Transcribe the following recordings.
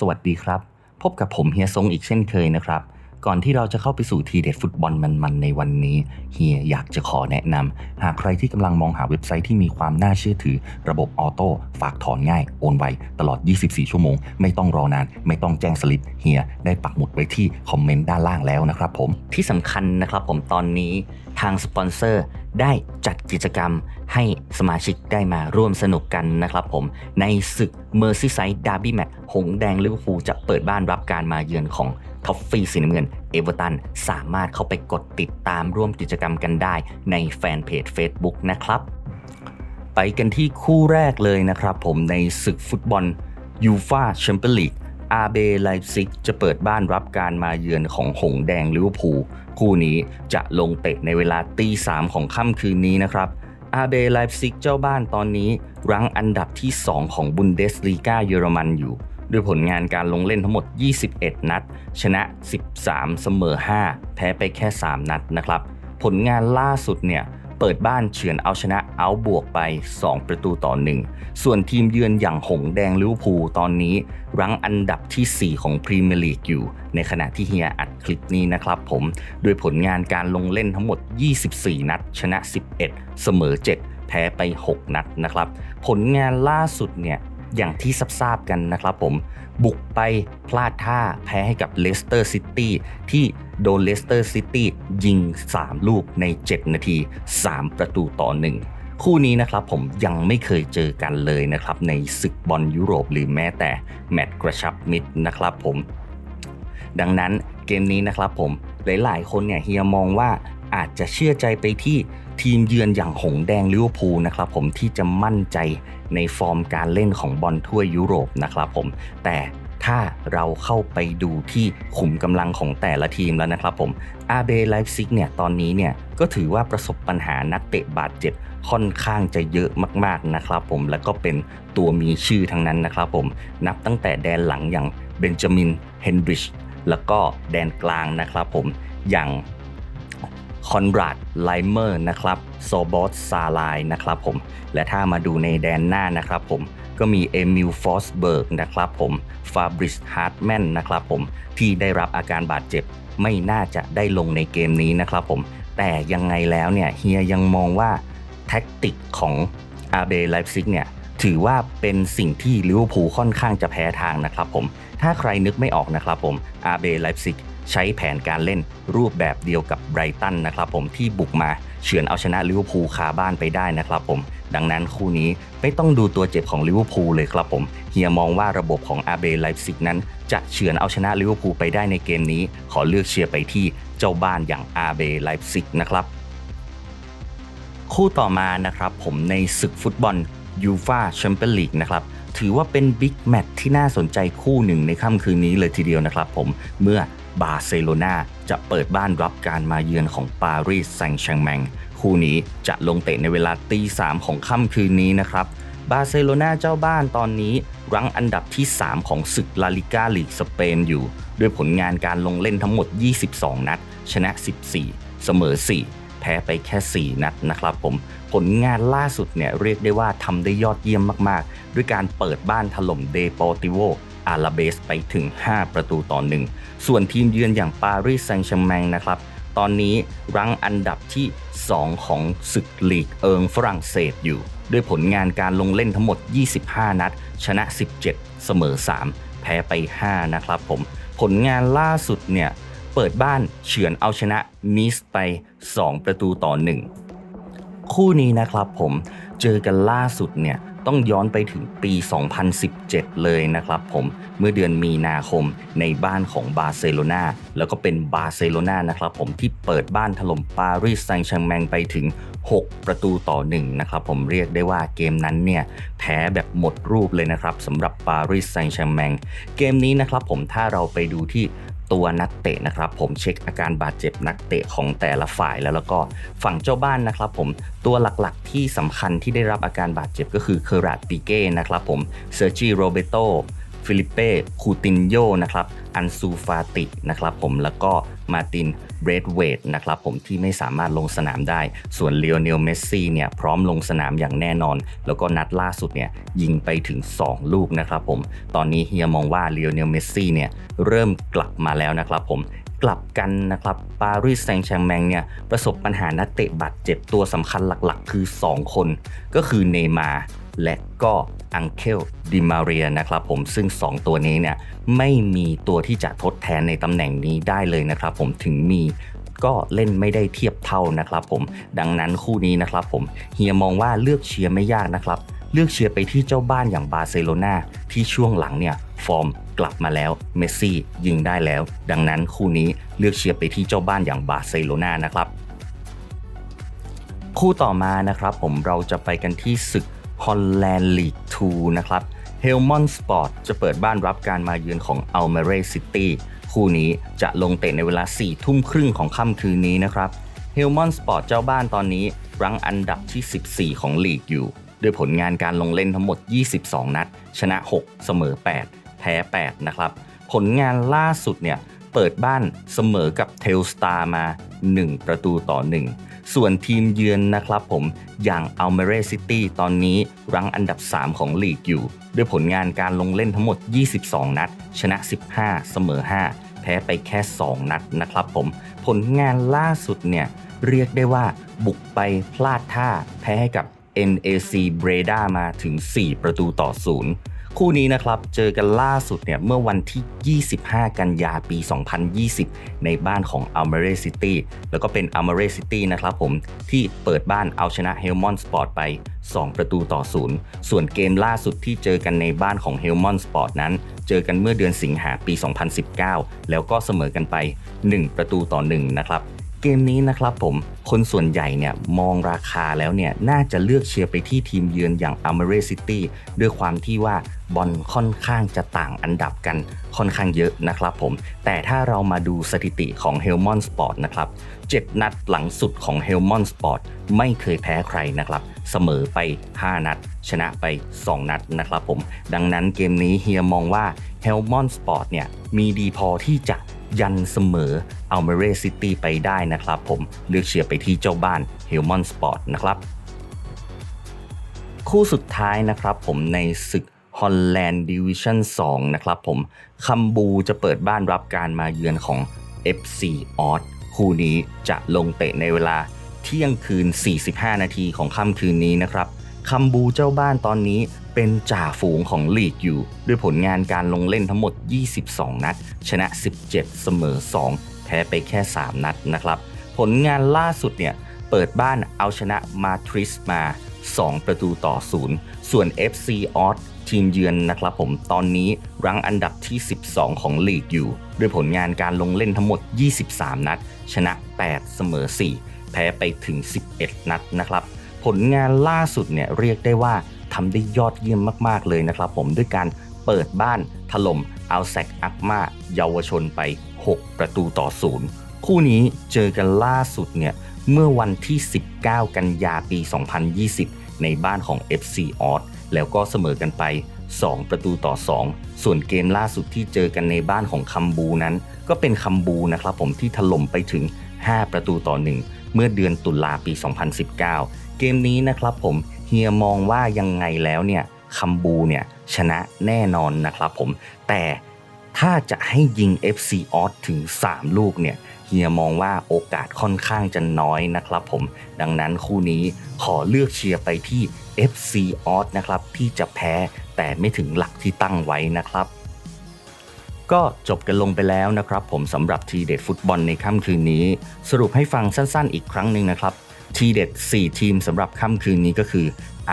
สวัสดีครับ พบกับผมเฮียซงอีกเช่นเคยนะครับ ก่อนที่เราจะเข้าไปสู่ทีเด็ดฟุตบอลมันๆในวันนี้เฮียอยากจะขอแนะนำหากใครที่กำลังมองหาเว็บไซต์ที่มีความน่าเชื่อถือ ระบบออโต้ฝากถอนง่ายโอนไวตลอด 24 ชั่วโมง ไม่ต้องรอนาน ไม่ต้องแจ้งสลิปเฮียได้ปักหมุดไว้ที่คอมเมนต์ด้านล่างแล้วนะครับผมที่สำคัญนะครับผมตอนนี้ทางสปอนเซอร์ได้จัดกิจกรรมให้สมาชิกได้มาร่วมสนุกกันนะครับผม ในศึก Merseyside Derby Match หงส์แดงลิเวอร์พูลจะเปิดบ้านรับการมาเยือนของ ท็อฟฟี่สีน้ำเงินเอเวอร์ตันสามารถเข้าไปกดติดตามร่วมกิจกรรมกันได้ในแฟนเพจ Facebook นะครับ ไปกันที่คู่แรกเลยนะครับผมในศึกฟุตบอลยูฟาแชมเปี้ยนลีกอาเบไลซิกจะเปิดบ้านรับการมาเยือนของหงแดงลิเวอร์พูลคู่นี้จะลงเตะในเวลาตีสามของค่ำคืนนี้นะครับอาเบไลซิกเจ้าบ้านตอนนี้ รั้งอันดับที่ 2 ของบุนเดสลีกาเยอรมันอยู่ ด้วยผลงานการลงเล่นทั้งหมด 21 นัด ชนะ 13 เสมอ 5 แพ้ไปแค่ 3 นัดนะครับ ผลงานล่าสุดเนี่ยเปิดบ้านเฉือนเอาชนะเอาบวกไป 2 ประตูต่อ 1 ส่วนทีมเยือนอย่างหงแดงลิเวอร์พูลตอนนี้ รั้งอันดับที่ 4 ของพรีเมียร์ลีกอยู่ ในขณะที่เฮียอัดคลิปนี้นะครับผมโดยผลงานการลงเล่นทั้งหมด 24 นัด ชนะ 11 เสมอ 7 แพ้ไป 6 นัดนะครับ ผลงานล่าสุดเนี่ย อย่างที่ทราบกันนะครับผม บุกไปพลาดท่าแพ้ให้กับเลสเตอร์ซิตี้ที่โดนเลสเตอร์ซิตี้ยิง 3 ลูกใน 7 นาที 3 ประตูต่อ 1 คู่นี้นะครับผมยังไม่เคยเจอกันเลยนะครับ ในศึกบอลยุโรปหรือแม้แต่แมตช์กระชับมิตรนะครับผม ดังนั้นเกมนี้นะครับผมหลายๆ คนเนี่ยเฮียมองว่าอาจจะเชื่อใจไปที่ ทีมเยือนอย่างหงแดงลิเวอร์พูลนะครับผมที่จะมั่นใจในฟอร์มการเล่นของบอลถ้วยยุโรปนะครับผมแต่ถ้าเราเข้าไปดูที่ขุมกำลังของแต่ละทีมแล้วนะครับผมอาเบไลฟ์ซิกเนี่ยตอนนี้เนี่ยก็ถือว่าประสบปัญหานักเตะบาดเจ็บค่อนข้างจะเยอะมากๆนะครับผมแล้วก็เป็นตัวมีชื่อทั้งนั้นนะครับผมนับตั้งแต่แดนหลังอย่างเบนจามินเฮนดริชแล้วก็แดนกลางนะครับผมอย่าง คอนราดไลเมอร์นะครับโซบอสซาไลนะครับผม และถ้ามาดูในแดนหน้านะครับผมก็มีเอมิลฟอสเบิร์กนะครับผมฟาบริสฮาร์ดแมนนะครับผมที่ได้รับอาการบาดเจ็บไม่น่าจะได้ลงในเกมนี้นะครับผม แต่ยังไงแล้วเนี่ยเฮียยังมองว่าแท็กติกของอาเบไลฟ์ซิกเนี่ย ถือว่าเป็นสิ่งที่ลิเวอร์พูลค่อนข้างจะแพ้ทางนะครับผม ถ้าใครนึกไม่ออกนะครับผมอาเบไลฟ์ซิกใช้แผนการเล่นรูปแบบเดียวกับไบรตันนะครับผมที่บุกมาเฉือนเอาชนะลิเวอร์พูลคาบ้านไปได้นะครับผม ดังนั้นคู่นี้ไม่ต้องดูตัวเจ็บของลิเวอร์พูลเลยครับผมเฮียมองว่าระบบของอาเบไลฟ์ซิกนั้น จะเฉือนเอาชนะลิเวอร์พูลไปได้ในเกมนี้ ขอเลือกเชียร์ไปที่เจ้าบ้านอย่างอาเบไลฟ์ซิกนะครับ คู่ต่อมานะครับผมในศึกฟุตบอล ยูฟาแชมเปี้ยนลีกนะครับถือว่าเป็นบิ๊กแมตช์ที่น่าสนใจคู่หนึ่งในค่ำคืนนี้เลยทีเดียวนะครับผมเมื่อบาร์เซโลนาจะเปิดบ้านรับการมาเยือนของปารีสแซงต์แชร์แมงคู่นี้จะลงเตะในเวลาตีสามของค่ำคืนนี้นะครับบาร์เซโลนาเจ้าบ้านตอนนี้รั้งอันดับที่ 3 ของศึกลาลิก้าลีกสเปนอยู่ ด้วยผลงานการลงเล่นทั้งหมด 22 นัด ชนะ 14 เสมอ 4 แพ้ไปแค่ 4 นัดนะครับผม ผลงานล่าสุดเนี่ยเรียกได้ว่าทำได้ยอดเยี่ยมมากๆ ด้วยการเปิดบ้านถล่มเดปอร์ติโวอาราเบสไปถึง 5 ประตูต่อ1ส่วนทีมเยือนอย่างปารีสแซงต์แชร์แมงนะครับ ตอนนี้รั้งอันดับที่ 2 ของศึกลีกเอิงฝรั่งเศสอยู่ ด้วยผลงานการลงเล่นทั้งหมด 25 นัด ชนะ 17 เสมอ 3 แพ้ไป 5 นะครับผม ผลงานล่าสุดเนี่ย เปิดบ้านเฉือนเอาชนะนิสไป 2 ประตูต่อ 1 คู่นี้นะครับผมเจอกันล่าสุดเนี่ยต้องย้อนไปถึงปี 2017 เลยนะครับผม เมื่อเดือนมีนาคมในบ้านของบาร์เซโลนาแล้วก็เป็นบาร์เซโลนานะครับผมที่เปิดบ้านถล่มปารีสแซงต์แชร์แมงไปถึง 6 ประตูต่อ 1 นะครับผมเรียกได้ว่าเกมนั้นเนี่ยแพ้แบบหมดรูปเลยนะครับสำหรับปารีสแซงต์แชร์แมงเกมนี้นะครับผมถ้าเราไปดูที่ ตัวนักเตะนะครับ ผมเช็คอาการบาดเจ็บนักเตะของแต่ละฝ่ายแล้วแล้วก็ฝั่งเจ้าบ้านนะครับผมตัวหลักๆที่สำคัญที่ได้รับอาการบาดเจ็บก็คือเคอราตปิเก้นะครับผมเซอร์จิโรเบโตฟิลิเป้ คูตินโยนะครับ อันซูฟาติ นะครับผม แล้วก็ มาตินเบรดเวดนะครับผมที่ไม่สามารถลงสนามได้ ส่วนเลโอเนลเมสซี่เนี่ยพร้อมลงสนามอย่างแน่นอน แล้วก็นัดล่าสุดเนี่ยยิงไปถึง 2 ลูกนะครับผม ตอนนี้เฮียมองว่าเลโอเนลเมสซี่เนี่ยเริ่มกลับมาแล้วนะครับผมกลับกันนะครับปารีสแซงต์แชร์แมงเนี่ยประสบปัญหานักเตะบาดเจ็บตัวสำคัญหลักๆ คือ 2 คน ก็คือเนมา และก็อังเคลดิมาเรียนะครับผมซึ่ง 2 ตัวนี้เนี่ยไม่มีตัวที่จะทดแทนในตำแหน่งนี้ได้เลยนะครับผมถึงมีก็เล่นไม่ได้เทียบเท่านะครับผมดังนั้นคู่นี้นะครับผมเฮียมองว่าเลือกเชียร์ไม่ยากนะครับ เลือกเชียร์ไปที่เจ้าบ้านอย่างบาร์เซโลนาที่ช่วงหลังเนี่ยฟอร์มกลับมาแล้วเมสซี่ยิงได้แล้ว ดังนั้นคู่นี้เลือกเชียร์ไปที่เจ้าบ้านอย่างบาร์เซโลนานะครับ คู่ต่อมานะครับผมเราจะไปกันที่ศึก ฮอลแลนด์ลีก2นะครับเฮลมอนสปอร์ตจะเปิดบ้านรับการมาเยือนของอัลเมเรซิตี้คู่นี้จะลงเตะในเวลา 4 ทุ่มครึ่งของค่ำคืนนี้นะครับเฮลมอนสปอร์ตเจ้าบ้านตอนนี้ รั้งอันดับที่ 14 ของลีกอยู่ ด้วยผลงานการลงเล่นทั้งหมด 22 นัด ชนะ 6 เสมอ 8 แพ้ 8 นะครับ ผลงานล่าสุดเนี่ย เปิดบ้านเสมอกับเทลสตาร์มา 1 ประตูต่อ 1 ส่วนทีมเยือนนะครับผมอย่างอัลเมเรซิตี้ตอนนี้รั้งอันดับ 3 ของลีกอยู่ ด้วยผลงานการลงเล่นทั้งหมด 22 นัด ชนะ 15 เสมอ 5 แพ้ไปแค่ 2 นัดนะครับผม ผลงานล่าสุดเนี่ย เรียกได้ว่าบุกไปพลาดท่า แพ้ให้กับ NAC Breda มาถึง 4 ประตูต่อ 0 คู่นี้นะครับเจอกันล่าสุดเนี่ยเมื่อวันที่ 25 กันยาปี 2020 ในบ้านของ a l m e r e City แล้วก็เป็น a l m e r e City นะครับผมที่เปิดบ้านเอาชนะ Helmond Sport ไป 2 ประตูต่อ0ส่วนเกมล่าสุดที่เจอกันในบ้านของ Helmond Sport นั้น เจอกันเมื่อเดือนสิงหาปี 2019 แล้วก็เสมอกันไป 1 ประตูต่อ1นะครับ เกมนี้นะครับผมคนส่วนใหญ่เนี่ยมองราคาแล้วเนี่ยน่าจะเลือกเชียร์ไปที่ทีมเยือนอย่าง a m e r e City ด้วยความที่ว่าบอลค่อนข้างจะต่างอันดับกันค่อนข้างเยอะนะครับผม แต่ถ้าเรามาดูสถิติของ h e l m o n Sport นะครับ 7 นัดหลังสุดของ h e l m o n Sport ไม่เคยแพ้ใครนะครับ เสมอไป 5 นัด ชนะไป 2 นัดนะครับผม ดังนั้นเกมนี้เฮียมองว่า h e l m o n Sport เนี่ยมีดีพอที่จะ ยันเสมออัลเมเรซิตี้ไปได้นะครับผมเลือกเชียร์ไปที่เจ้าบ้านเฮลมอนสปอร์ตนะครับ คู่สุดท้ายนะครับผมในศึกฮอลแลนด์ดิวิชั่น2นะครับผมคัมบูจะเปิดบ้านรับการมาเยือนของ FC ออสคู่นี้จะลงเตะในเวลาเที่ยงคืน 45 นาทีของค่ำคืนนี้นะครับ คัมบูเจ้าบ้านตอนนี้เป็นจ่าฝูงของลีกอยู่ ด้วยผลงานการลงเล่นทั้งหมด 22 นัด ชนะ 17 เสมอ 2 แพ้ไปแค่ 3 นัดนะครับ ผลงานล่าสุดเนี่ย เปิดบ้านเอาชนะมาทริสมา 2 ประตูต่อ 0 ส่วน FC ออสทีมเยือนนะครับผมตอนนี้รั้งอันดับที่ 12 ของลีกอยู่ ด้วยผลงานการลงเล่นทั้งหมด 23 นัด ชนะ 8 เสมอ 4 แพ้ไปถึง 11 นัดนะครับ ผลงานล่าสุดเนี่ยเรียกได้ว่าทำได้ยอดเยี่ยมมากๆเลยนะครับผมด้วยการเปิดบ้านถล่มเอาแซกอักมาเยาวชนไป 6 ประตูต่อ0คู่นี้เจอกันล่าสุดเนี่ยเมื่อวันที่ 19 กันยาปี 2020 ในบ้านของ FC ออสแล้วก็เสมอกันไป 2 ประตูต่อ 2 ส่วนเกมล่าสุดที่เจอกันในบ้านของคัมบูนั้น ก็เป็นคัมบูนะครับผมที่ถล่มไปถึง 5 ประตูต่อ 1 เมื่อเดือนตุลาปี 2019 เกมนี้นะครับผมเฮียมองว่ายังไงแล้วเนี่ยคัมบูเนี่ยชนะแน่นอนนะครับผมแต่ถ้าจะให้ยิง FC ออสถึง 3 ลูกเนี่ยเฮียมองว่าโอกาสค่อนข้างจะน้อยนะครับผมดังนั้นคู่นี้ขอเลือกเชียร์ไปที่ FC ออสนะครับที่จะแพ้แต่ไม่ถึงหลักที่ตั้งไว้นะครับ ก็จบกันลงไปแล้วนะครับผมสำหรับทีเด็ดฟุตบอลในค่ำคืนนี้ สรุปให้ฟังสั้นๆอีกครั้งหนึ่งนะครับ ทีเด็ด 4 ทีมสำหรับค่ำคืนนี้ก็คือ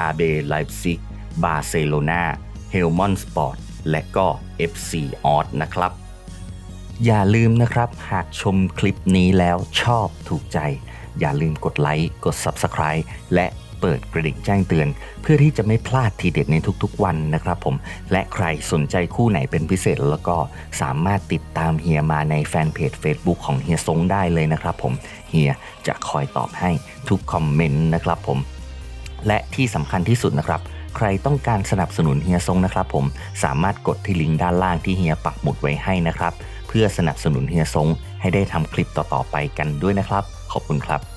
RB Leipzig บาร์เซโลนาเฮลมอนสปอร์ตและก็ FC ออสนะครับ อย่าลืมนะครับ หากชมคลิปนี้แล้วชอบถูกใจ อย่าลืมกดไลค์กด Subscribe และเปิดกระดิ่งแจ้งเตือน เพื่อที่จะไม่พลาดทีเด็ดในทุกๆวันนะครับผม และใครสนใจคู่ไหนเป็นพิเศษแล้วก็สามารถติดตามเฮียมาในแฟนเพจ Facebook ของเฮียซงได้เลยนะครับผม เฮียจะคอยตอบให้ทุกคอมเมนต์นะครับผม และที่สำคัญที่สุดนะครับ ใครต้องการสนับสนุนเฮียซงนะครับผมสามารถกดที่ลิงก์ด้านล่างที่เฮียปักหมุดไว้ให้นะครับ เพื่อสนับสนุนเฮียซงให้ได้ทำคลิปต่อๆไปกันด้วยนะครับ ขอบคุณครับ